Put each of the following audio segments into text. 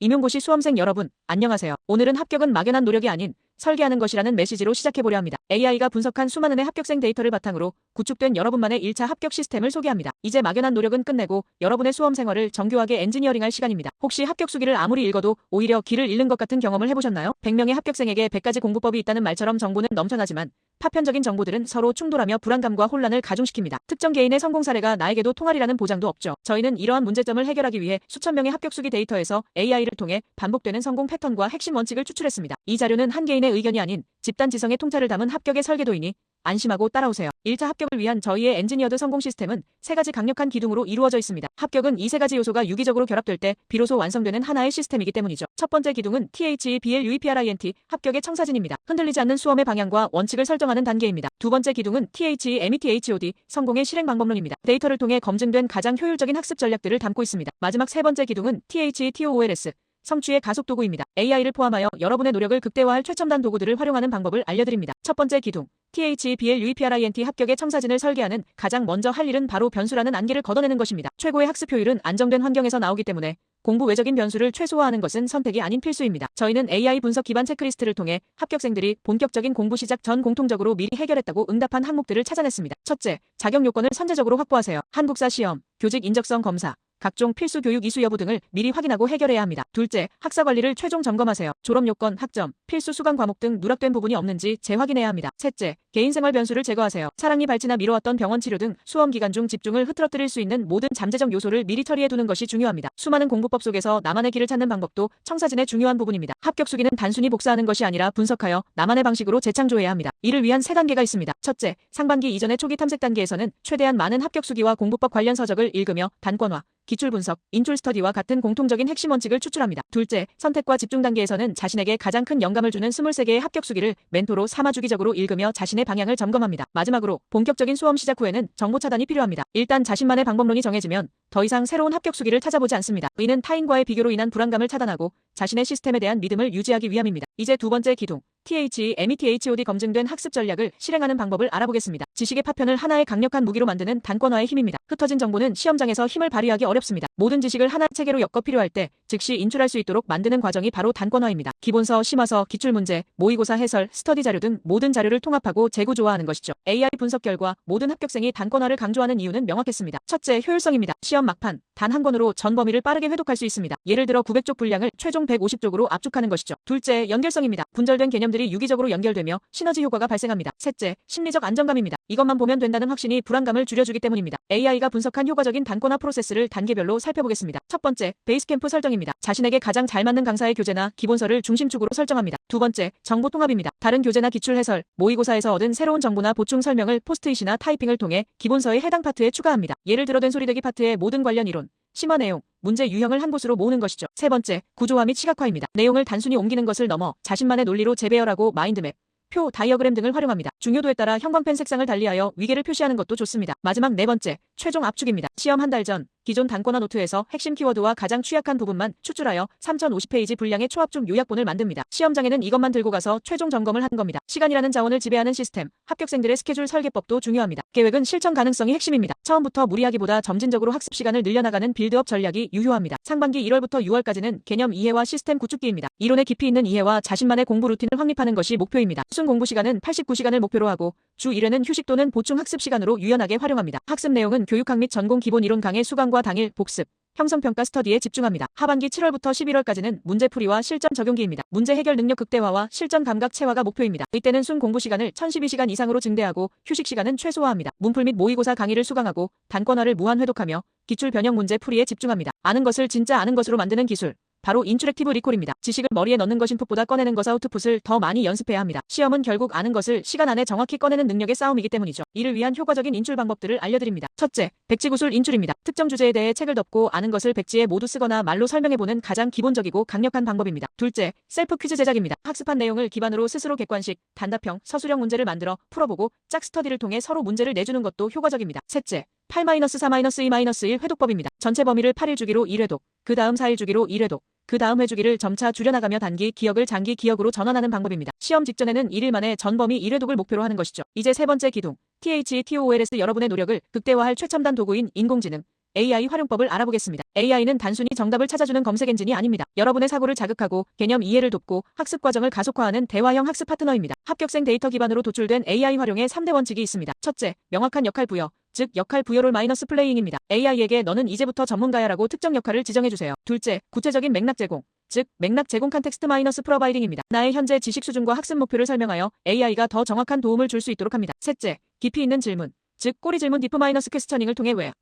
임용고시 수험생 여러분, 안녕하세요. 오늘은 합격은 막연한 노력이 아닌 설계하는 것이라는 메시지로 시작해보려 합니다. AI가 분석한 수많은 의 합격생 데이터를 바탕으로 구축된 여러분만의 1차 합격 시스템을 소개합니다. 이제 막연한 노력은 끝내고 여러분의 수험 생활을 정교하게 엔지니어링할 시간입니다. 혹시 합격 수기를 아무리 읽어도 오히려 길을 잃는 것 같은 경험을 해보셨나요? 100명의 합격생에게 100가지 공부법이 있다는 말처럼 정보는 넘쳐나지만 파편적인 정보들은 서로 충돌하며 불안감과 혼란을 가중시킵니다. 특정 개인의 성공 사례가 나에게도 통할이라는 보장도 없죠. 저희는 이러한 문제점을 해결하기 위해 수천 명의 합격 수기 데이터에서 AI를 통해 반복되는 성공 패턴과 핵심 원칙을 추출했습니다. 이 자료는 한 개인의 의견이 아닌 집단 지성의 통찰을 담은 합격의 설계도이니 안심하고 따라오세요. 1차 합격을 위한 저희의 엔지니어드 성공 시스템은 세 가지 강력한 기둥으로 이루어져 있습니다. 합격은 이 세 가지 요소가 유기적으로 결합될 때 비로소 완성되는 하나의 시스템이기 때문이죠. 첫 번째 기둥은 THEBLUEPRINT 합격의 청사진입니다. 흔들리지 않는 수험의 방향과 원칙을 설정하는 단계입니다. 두 번째 기둥은 THEMETHOD 성공의 실행 방법론입니다. 데이터를 통해 검증된 가장 효율적인 학습 전략들을 담고 있습니다. 마지막 세 번째 기둥은 THETOOLS 성취의 가속 도구입니다. AI를 포함하여 여러분의 노력을 극대화할 최첨단 도구들을 활용하는 방법을 알려드립니다. 첫 번째 기둥. THBLUEPRINT 합격의 청사진을 설계하는 가장 먼저 할 일은 바로 변수라는 안개를 걷어내는 것입니다. 최고의 학습 효율은 안정된 환경에서 나오기 때문에 공부 외적인 변수를 최소화하는 것은 선택이 아닌 필수입니다. 저희는 AI 분석 기반 체크리스트를 통해 합격생들이 본격적인 공부 시작 전 공통적으로 미리 해결했다고 응답한 항목들을 찾아냈습니다. 첫째, 자격 요건을 선제적으로 확보하세요. 한국사 시험, 교직 인적성 검사, 각종 필수 교육 이수 여부 등을 미리 확인하고 해결해야 합니다. 둘째, 학사 관리를 최종 점검하세요. 졸업 요건, 학점, 필수 수강 과목 등 누락된 부분이 없는지 재확인해야 합니다. 셋째, 개인생활 변수를 제거하세요. 사랑니 발치나 미뤄왔던 병원 치료 등 수험 기간 중 집중을 흐트러뜨릴 수 있는 모든 잠재적 요소를 미리 처리해 두는 것이 중요합니다. 수많은 공부법 속에서 나만의 길을 찾는 방법도 청사진의 중요한 부분입니다. 합격 수기는 단순히 복사하는 것이 아니라 분석하여 나만의 방식으로 재창조해야 합니다. 이를 위한 세 단계가 있습니다. 첫째, 상반기 이전의 초기 탐색 단계에서는 최대한 많은 합격 수기와 공부법 관련 서적을 읽으며 단권화, 기출 분석, 인출 스터디와 같은 공통적인 핵심 원칙을 추출합니다. 둘째, 선택과 집중 단계에서는 자신에게 가장 큰 영감을 주는 23개의 합격 수기를 멘토로 삼아 주기적으로 읽으며 자신의 방향을 점검합니다. 마지막으로 본격적인 수험 시작 후에는 정보 차단이 필요합니다. 일단 자신만의 방법론이 정해지면 더 이상 새로운 합격 수기를 찾아보지 않습니다. 이는 타인과의 비교로 인한 불안감을 차단하고 자신의 시스템에 대한 믿음을 유지하기 위함입니다. 이제 두 번째 기둥, TH, METHOD 검증된 학습 전략을 실행하는 방법을 알아보겠습니다. 지식의 파편을 하나의 강력한 무기로 만드는 단권화의 힘입니다. 흩어진 정보는 시험장에서 힘을 발휘하기 어렵습니다. 모든 지식을 하나 체계로 엮어 필요할 때 즉시 인출할 수 있도록 만드는 과정이 바로 단권화입니다. 기본서, 심화서, 기출문제, 모의고사 해설, 스터디 자료 등 모든 자료를 통합하고 재구조화하는 것이죠. AI 분석 결과 모든 합격생이 단권화를 강조하는 이유는 명확했습니다. 첫째, 효율성입니다. 시험 막판, 단 한 권으로 전 범위를 빠르게 회독할 수 있습니다. 예를 들어 900쪽 분량을 최종 150쪽으로 압축하는 것이죠. 둘째, 연결성입니다. 분절된 개념들이 유기적으로 연결되며 시너지 효과가 발생합니다. 셋째, 심리적 안정감입니다. 이것만 보면 된다는 확신이 불안감을 줄여주기 때문입니다. AI가 분석한 효과적인 단권화 프로세스를 단계별로 살펴보겠습니다. 첫 번째, 베이스캠프 설정입니다. 자신에게 가장 잘 맞는 강사의 교재나 기본서를 중심축으로 설정합니다. 두 번째, 정보 통합입니다. 다른 교재나 기출 해설, 모의고사에서 얻은 새로운 정보나 보충 설명을 포스트잇이나 타이핑을 통해 기본서의 해당 파트에 추가합니다. 예를 들어 된 소리 되기 파트의 모든 관련 이론, 심화 내용, 문제 유형을 한 곳으로 모으는 것이죠. 세 번째, 구조화 및 시각화입니다. 내용을 단순히 옮기는 것을 넘어 자신만의 논리로 재배열하고 마인드맵, 표, 다이어그램 등을 활용합니다. 중요도에 따라 형광펜 색상을 달리하여 위계를 표시하는 것도 좋습니다. 마지막 네 번째, 최종 압축입니다. 시험 한 달 전, 기존 단권화 노트에서 핵심 키워드와 가장 취약한 부분만 추출하여 3050페이지 분량의 초합중 요약본을 만듭니다. 시험장에는 이것만 들고 가서 최종 점검을 한 겁니다. 시간이라는 자원을 지배하는 시스템, 합격생들의 스케줄 설계법도 중요합니다. 계획은 실천 가능성이 핵심입니다. 처음부터 무리하기보다 점진적으로 학습 시간을 늘려나가는 빌드업 전략이 유효합니다. 상반기 1월부터 6월까지는 개념 이해와 시스템 구축기입니다. 이론의 깊이 있는 이해와 자신만의 공부 루틴을 확립하는 것이 목표입니다. 순 공부 시간은 89시간을 목표로 하고 주 1회는 휴식 또는 보충 학습 시간으로 유연하게 활용합니다. 학습 내용은 교육학 및 전공 기본 이론 강의 수강과 당일 복습, 형성평가 스터디에 집중합니다. 하반기 7월부터 11월까지는 문제풀이와 실전 적용기입니다. 문제 해결 능력 극대화와 실전 감각 체화가 목표입니다. 이때는 순 공부 시간을 1012시간 이상으로 증대하고 휴식 시간은 최소화합니다. 문풀 및 모의고사 강의를 수강하고 단권화를 무한 회독하며 기출 변형 문제 풀이에 집중합니다. 아는 것을 진짜 아는 것으로 만드는 기술. 바로 인출액티브 리콜입니다. 지식을 머리에 넣는 것인 풋보다 꺼내는 것 아웃풋을 더 많이 연습해야 합니다. 시험은 결국 아는 것을 시간 안에 정확히 꺼내는 능력의 싸움이기 때문이죠. 이를 위한 효과적인 인출 방법들을 알려드립니다. 첫째, 백지구술 인출입니다. 특정 주제에 대해 책을 덮고 아는 것을 백지에 모두 쓰거나 말로 설명해보는 가장 기본적이고 강력한 방법입니다. 둘째, 셀프 퀴즈 제작입니다. 학습한 내용을 기반으로 스스로 객관식, 단답형, 서술형 문제를 만들어 풀어보고 짝 스터디를 통해 서로 문제를 내주는 것도 효과적입니다. 셋째, 8-4-2-2-1 회독법입니다. 전체 범위를 8일 주기로 1회독, 그 다음 4일 주기로 1회독, 그 다음 회주기를 점차 줄여나가며 단기 기억을 장기 기억으로 전환하는 방법입니다. 시험 직전에는 1일 만에 전 범위 1회독을 목표로 하는 것이죠. 이제 세 번째 기둥, THTOLS 여러분의 노력을 극대화할 최첨단 도구인 인공지능, AI 활용법을 알아보겠습니다. AI는 단순히 정답을 찾아주는 검색 엔진이 아닙니다. 여러분의 사고를 자극하고 개념 이해를 돕고 학습 과정을 가속화하는 대화형 학습 파트너입니다. 합격생 데이터 기반으로 도출된 AI 활용의 3대 원칙이 있습니다. 첫째, 명확한 역할 부여. 즉 역할 부여롤 마이너스 플레이잉입니다. AI에게 너는 이제부터 전문가야라고 특정 역할을 지정해 주세요. 둘째, 구체적인 맥락 제공. 즉 맥락 제공 컨텍스트 마이너스 프로바이딩입니다. 나의 현재 지식 수준과 학습 목표를 설명하여 AI가 더 정확한 도움을 줄 수 있도록 합니다. 셋째, 깊이 있는 질문. 즉 꼬리 질문 디프 마이너스 퀘스처닝을 통해 왜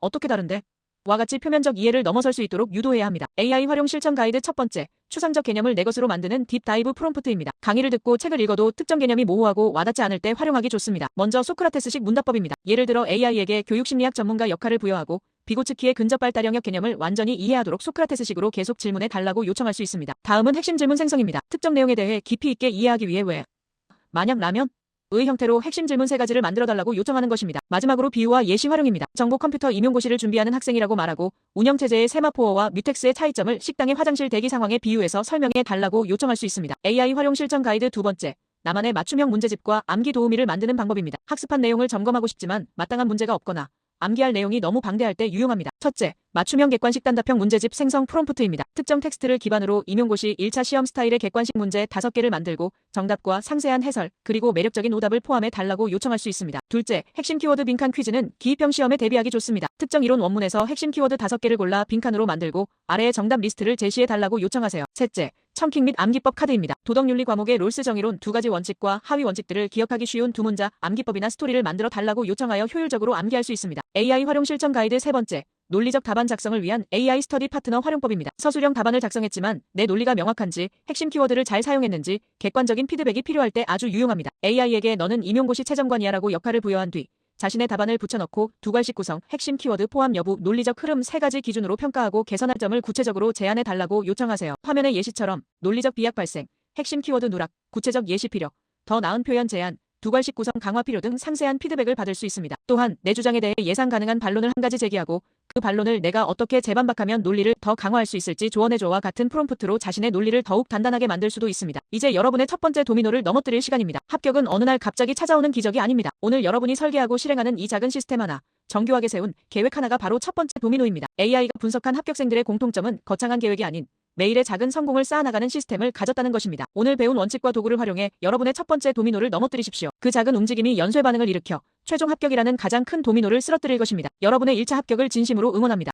어떻게 다른데? 와 같이 표면적 이해를 넘어설 수 있도록 유도해야 합니다. AI 활용 실천 가이드 첫 번째, 추상적 개념을 내 것으로 만드는 딥다이브 프롬프트입니다. 강의를 듣고 책을 읽어도 특정 개념이 모호하고 와닿지 않을 때 활용하기 좋습니다. 먼저 소크라테스식 문답법입니다. 예를 들어 AI에게 교육심리학 전문가 역할을 부여하고 비고츠키의 근접 발달 영역 개념을 완전히 이해하도록 소크라테스식으로 계속 질문해 달라고 요청할 수 있습니다. 다음은 핵심 질문 생성입니다. 특정 내용에 대해 깊이 있게 이해하기 위해 왜? 만약 라면? 의 형태로 핵심 질문 세 가지를 만들어 달라고 요청하는 것입니다. 마지막으로 비유와 예시 활용입니다. 정보 컴퓨터 임용고시를 준비하는 학생이라고 말하고 운영체제의 세마포어와 뮤텍스의 차이점을 식당의 화장실 대기 상황에 비유해서 설명해 달라고 요청할 수 있습니다. AI 활용 실천 가이드 두 번째. 나만의 맞춤형 문제집과 암기 도우미를 만드는 방법입니다. 학습한 내용을 점검하고 싶지만 마땅한 문제가 없거나 암기할 내용이 너무 방대할 때 유용합니다. 첫째, 맞춤형 객관식 단답형 문제집 생성 프롬프트입니다. 특정 텍스트를 기반으로 임용고시 1차 시험 스타일의 객관식 문제 5개를 만들고 정답과 상세한 해설, 그리고 매력적인 오답을 포함해 달라고 요청할 수 있습니다. 둘째, 핵심 키워드 빈칸 퀴즈는 기입형 시험에 대비하기 좋습니다. 특정 이론 원문에서 핵심 키워드 5개를 골라 빈칸으로 만들고 아래의 정답 리스트를 제시해 달라고 요청하세요. 셋째, 청킹 및 암기법 카드입니다. 도덕윤리 과목의 롤스 정의론 두 가지 원칙과 하위 원칙들을 기억하기 쉬운 두 문자 암기법이나 스토리를 만들어 달라고 요청하여 효율적으로 암기할 수 있습니다. AI 활용 실천 가이드 세 번째. 논리적 답안 작성을 위한 AI 스터디 파트너 활용법입니다. 서술형 답안을 작성했지만 내 논리가 명확한지 핵심 키워드를 잘 사용했는지 객관적인 피드백이 필요할 때 아주 유용합니다. AI에게 너는 임용고시 최정관이야라고 역할을 부여한 뒤 자신의 답안을 붙여넣고 두 갈씩 구성, 핵심 키워드 포함 여부, 논리적 흐름 세 가지 기준으로 평가하고 개선할 점을 구체적으로 제안해 달라고 요청하세요. 화면의 예시처럼 논리적 비약 발생, 핵심 키워드 누락, 구체적 예시 필요, 더 나은 표현 제안, 두 갈씩 구성 강화 필요 등 상세한 피드백을 받을 수 있습니다. 또한 내 주장에 대해 예상 가능한 반론을 한 가지 제기하고 그 반론을 내가 어떻게 재반박하면 논리를 더 강화할 수 있을지 조언해줘와 같은 프롬프트로 자신의 논리를 더욱 단단하게 만들 수도 있습니다. 이제 여러분의 첫 번째 도미노를 넘어뜨릴 시간입니다. 합격은 어느 날 갑자기 찾아오는 기적이 아닙니다. 오늘 여러분이 설계하고 실행하는 이 작은 시스템 하나, 정교하게 세운 계획 하나가 바로 첫 번째 도미노입니다. AI가 분석한 합격생들의 공통점은 거창한 계획이 아닌 매일의 작은 성공을 쌓아나가는 시스템을 가졌다는 것입니다. 오늘 배운 원칙과 도구를 활용해 여러분의 첫 번째 도미노를 넘어뜨리십시오. 그 작은 움직임이 연쇄 반응을 일으켜 최종 합격이라는 가장 큰 도미노를 쓰러뜨릴 것입니다. 여러분의 1차 합격을 진심으로 응원합니다.